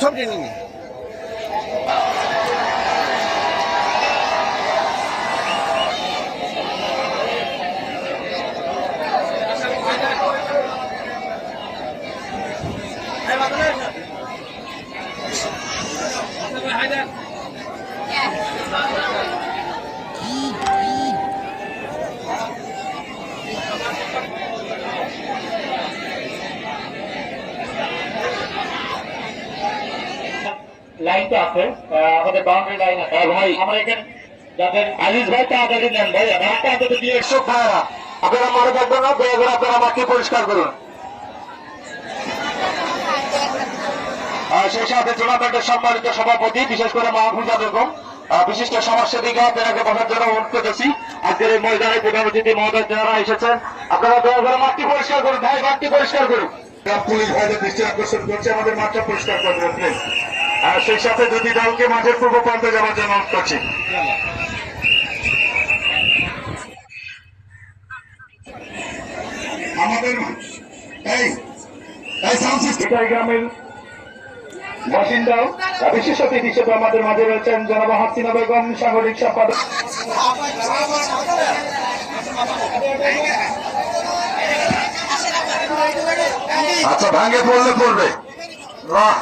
ছবিটা নিয়ে লাইনটা আছে আমাদের বাউন্ডারি লাইন আছে। ভাই। আমরা এখানে যাদের আজিজ ভাই তাড়াতাড়ি নেন ভাই। রাস্তা দিয়ে ভাইয়েরা আপনারা মনে থাকবেন না দয়া করে আপনারা মাঠটি পরিষ্কার করুন। আর সেই সাথে টুর্নামেন্টের সম্মানিত সভাপতি বিশেষ করে মাহফুজা বেগম। বিশিষ্ট সমাজসেবিকা তেনাকে বসার জন্য অনুরোধ করতেছি। আজকের এই ময়দানে প্রধান অতিথি মহোদয় যারা এসেছেন আপনারা দয়া করে মাঠটি পরিষ্কার করুন ভাই মাঠটি পরিষ্কার করুন। পুলিশ ভাইদের দৃষ্টি আকর্ষণ করছে আমাদের মাঠটা পরিষ্কার করবেন প্লিজ আর সেই সাথে দুটি দলকে মাঠের পূর্ব প্রান্তে যাওয়ার জন্য অনুরোধ করছি। আমাদের এই এই সাউন্ড সিস্টেম গ্রামের বাসিন্দা বিশেষ অতিথি হিসেবে আমাদের মাঝে রয়েছেন জনাব হাসিনা বেগম সাংগঠনিক সম্পাদক। আচ্ছা ভাঙ্গে পড়লে পড়বে। বাহ।